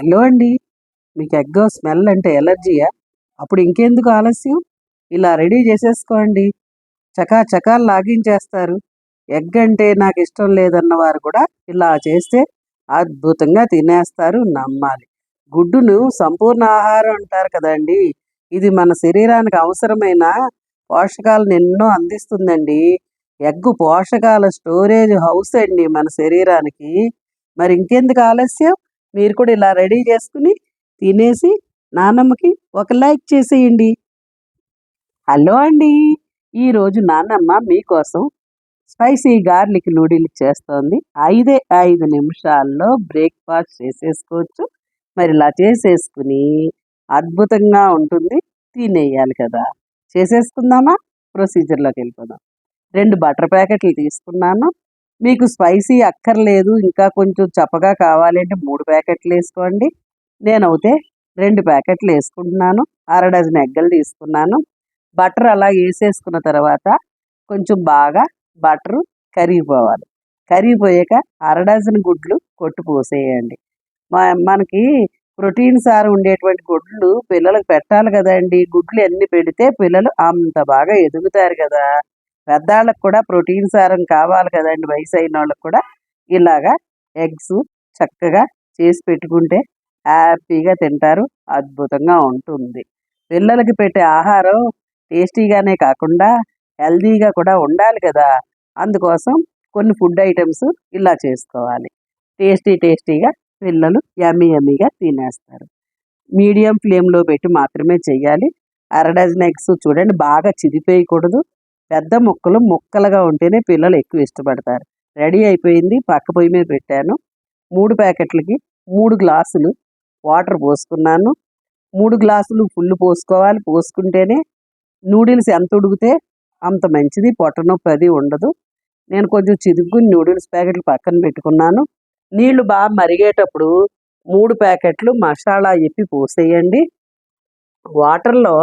Hello అండి మీకు egg smell అంటే ఎలర్జీయా? అప్పుడు ఇంకెందుకు ఆలస్యం? ఇలా రెడీ చేసేసుకోండి. చకా చకాలు లాగించేస్తారు. ఎగ్ అంటే నాకు ఇష్టం లేదన్న వారు కూడా ఇలా చేస్తే అద్భుతంగా తినేస్తారు నమ్మాలి. గుడ్డును సంపూర్ణ ఆహారం అంటారు కదండి. ఇది మన శరీరానికి అవసరమైన పోషకాలను ఎన్నో అందిస్తుందండి. ఎగ్గు పోషకాల స్టోరేజ్ హౌస్ అండి మన శరీరానికి. మరి ఇంకెందుకు ఆలస్యం? మీరు కూడా ఇలా రెడీ చేసుకుని తినేసి నానమ్మకి ఒక లైక్ చేసేయండి. హలో అండి. ఈరోజు నాన్నమ్మ మీకోసం స్పైసీ గార్లిక్ నూడిల్స్ చేస్తోంది. ఐదే ఐదు నిమిషాల్లో బ్రేక్ఫాస్ట్ చేసేసుకోవచ్చు. మరి ఇలా చేసేసుకుని అద్భుతంగా ఉంటుంది. తినేయాలి కదా. చేసేసుకుందామా? ప్రొసీజర్లోకి వెళ్ళిపోదాం. రెండు బటర్ ప్యాకెట్లు తీసుకున్నాను. మీకు స్పైసీ అక్కర్లేదు ఇంకా కొంచెం చప్పగా కావాలంటే మూడు ప్యాకెట్లు వేసుకోండి. నేనైతే రెండు ప్యాకెట్లు వేసుకుంటున్నాను అర డజన్ ఎగ్గలు తీసుకున్నాను. బటర్ అలా వేసేసుకున్న తర్వాత కొంచెం బాగా బటర్ కరిగిపోవాలి. కరిగిపోయాక అర డజన్ గుడ్లు కొట్టు పోసేయండి. మనకి ప్రోటీన్ సార్ ఉండేటువంటి గుడ్లు పిల్లలకు పెట్టాలి కదండి. గుడ్లు ఎన్ని పెడితే పిల్లలు అంత బాగా ఎదుగుతారు కదా. పెద్దాళ్ళకు కూడా ప్రోటీన్ సారం కావాలి కదండి వయసు అయిన వాళ్ళకి కూడా. ఇలాగా ఎగ్స్ చక్కగా చేసి పెట్టుకుంటే హ్యాపీగా తింటారు అద్భుతంగా ఉంటుంది. పిల్లలకి పెట్టే ఆహారం టేస్టీగానే కాకుండా హెల్దీగా కూడా ఉండాలి కదా. అందుకోసం కొన్ని ఫుడ్ ఐటమ్స్ ఇలా చేసుకోవాలి. టేస్టీ టేస్టీగా పిల్లలు యమ్మీ యమ్మీగా తినేస్తారు. మీడియం ఫ్లేమ్లో పెట్టి మాత్రమే చేయాలి. అర డజన్ ఎగ్స్ చూడండి బాగా చిరిపేయకూడదు. పెద్ద ముక్కలు ముక్కలుగా ఉంటేనే పిల్లలు ఎక్కువ ఇష్టపడతారు. రెడీ అయిపోయింది పక్క పొయ్యి మీద పెట్టాను. మూడు ప్యాకెట్లకి మూడు గ్లాసులు వాటర్ పోసుకున్నాను. మూడు గ్లాసులు ఫుల్ పోసుకోవాలి. పోసుకుంటేనే నూడిల్స్ ఎంత ఉడికితే అంత మంచిది. పొట్టనొప్పి అది ఉండదు. నేను కొంచెం చిదుగుని నూడిల్స్ ప్యాకెట్లు పక్కన పెట్టుకున్నాను. నీళ్ళు బాగా మరిగేటప్పుడు మూడు ప్యాకెట్లు మసాలా ఇప్పి పోసేయండి. వాటర్లో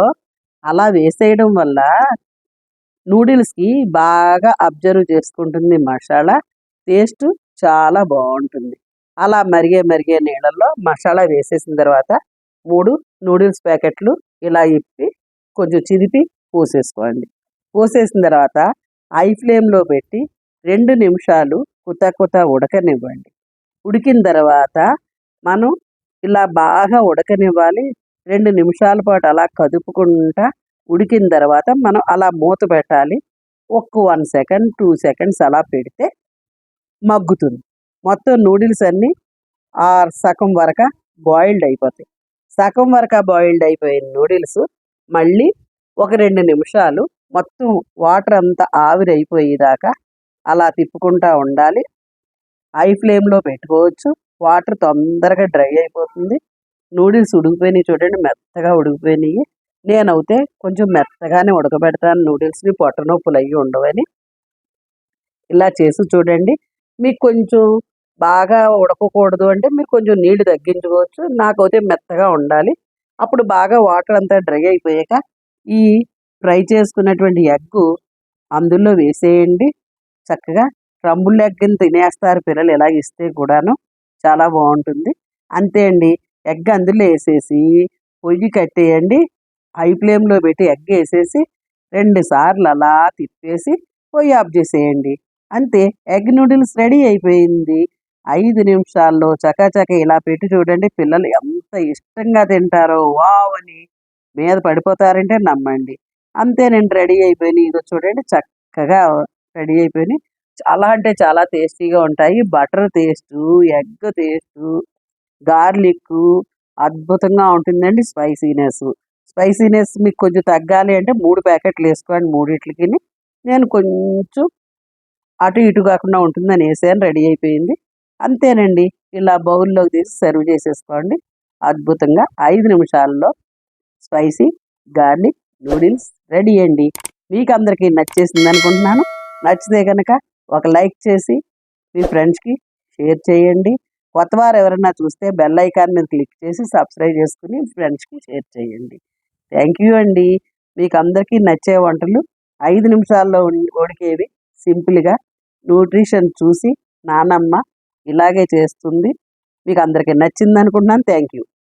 అలా వేసేయడం వల్ల నూడిల్స్కి బాగా అబ్జర్వ్ చేసుకుంటుంది మసాలా. టేస్ట్ చాలా బాగుంటుంది. అలా మరిగే మరిగే నీళ్ళల్లో మసాలా వేసేసిన తర్వాత మూడు నూడిల్స్ ప్యాకెట్లు ఇలా ఇప్పి కొంచెం చిదిపి పోసేసుకోండి. పోసేసిన తర్వాత ఐ ఫ్లేమ్లో పెట్టి రెండు నిమిషాలు కుత కుత ఉడకనివ్వండి. ఉడికిన తర్వాత మనం ఇలా బాగా ఉడకనివ్వాలి. రెండు నిమిషాల పాటు అలా కదుపుకుంటా ఉడికిన తర్వాత మనం అలా మూత పెట్టాలి. ఒక్క వన్ సెకండ్ టూ సెకండ్స్ అలా పెడితే మగ్గుతుంది. మొత్తం నూడిల్స్ అన్నీ ఆ సగం వరక బాయిల్డ్ అయిపోతాయి. సగం వరక బాయిల్డ్ అయిపోయిన నూడిల్స్ మళ్ళీ ఒక రెండు నిమిషాలు మొత్తం వాటర్ అంతా ఆవిరి అయిపోయేదాకా అలా తిప్పుకుంటా ఉండాలి. హై ఫ్లేమ్లో పెట్టుకోవచ్చు. వాటర్ తొందరగా డ్రై అయిపోతుంది. నూడిల్స్ ఉడికిపోయినాయి చూడండి మెత్తగా ఉడికిపోయినాయి. నేనైతే కొంచెం మెత్తగానే ఉడకబెడతాను. నూడిల్స్ని పొట్ట నొప్పులు అవి ఉండవని. ఇలా చేసి చూడండి. మీకు కొంచెం బాగా ఉడకకూడదు అంటే మీరు కొంచెం నీళ్ళు తగ్గించుకోవచ్చు. నాకైతే మెత్తగా ఉండాలి. అప్పుడు బాగా వాటర్ అంతా డ్రై అయిపోయాక ఈ ఫ్రై చేసుకున్నటువంటి ఎగ్ అందులో వేసేయండి. చక్కగా రంబుల్ ఎగ్ని తినేస్తారు పిల్లలు ఇలా ఇస్తే కూడాను. చాలా బాగుంటుంది. అంతే అండి. ఎగ్ అందులో వేసేసి పొయ్యి కట్టేయండి. హై ఫ్లేమ్లో పెట్టి ఎగ్ వేసేసి రెండు సార్లు అలా తిప్పేసి పొయ్యి ఆఫ్ చేసేయండి. అంతే ఎగ్ నూడిల్స్ రెడీ అయిపోయింది. ఐదు నిమిషాల్లో చకాచక ఇలా పెట్టి చూడండి పిల్లలు ఎంత ఇష్టంగా తింటారో వావ్ అని మీద పడిపోతారంటే నమ్మండి. అంతే నేను రెడీ అయిపోయినాయి ఇదో చూడండి చక్కగా రెడీ అయిపోయినాయి చాలా అంటే చాలా టేస్టీగా ఉంటాయి. Butter taste egg taste garlic అద్భుతంగా ఉంటుందండి స్పైసీనెస్ స్పైసీనెస్ మీకు కొంచెం తగ్గాలి అంటే మూడు ప్యాకెట్లు వేసుకోండి మూడిట్లకి. నేను కొంచెం అటు ఇటు కాకుండా ఉంటుందని వేసాను రెడీ అయిపోయింది. అంతేనండి ఇలా బౌల్లోకి తీసి సర్వ్ చేసేసుకోండి. అద్భుతంగా ఐదు నిమిషాల్లో స్పైసీ గార్లిక్ నూడిల్స్ రెడీ అండి. మీకు అందరికీ నచ్చేసింది అనుకుంటున్నాను. నచ్చితే కనుక ఒక లైక్ చేసి మీ ఫ్రెండ్స్కి షేర్ చేయండి. కొత్తవారు ఎవరైనా చూస్తే బెల్ ఐకాన్ మీద క్లిక్ చేసి సబ్స్క్రైబ్ చేసుకుని ఫ్రెండ్స్కి షేర్ చేయండి. థ్యాంక్ యూ అండి. మీకు అందరికీ నచ్చే వంటలు ఐదు నిమిషాల్లో ఉడికేవి. సింపుల్గా న్యూట్రిషన్ చూసి నానమ్మ ఇలాగే చేస్తుంది. మీకు అందరికీ నచ్చింది అనుకుంటున్నాను థ్యాంక్ యూ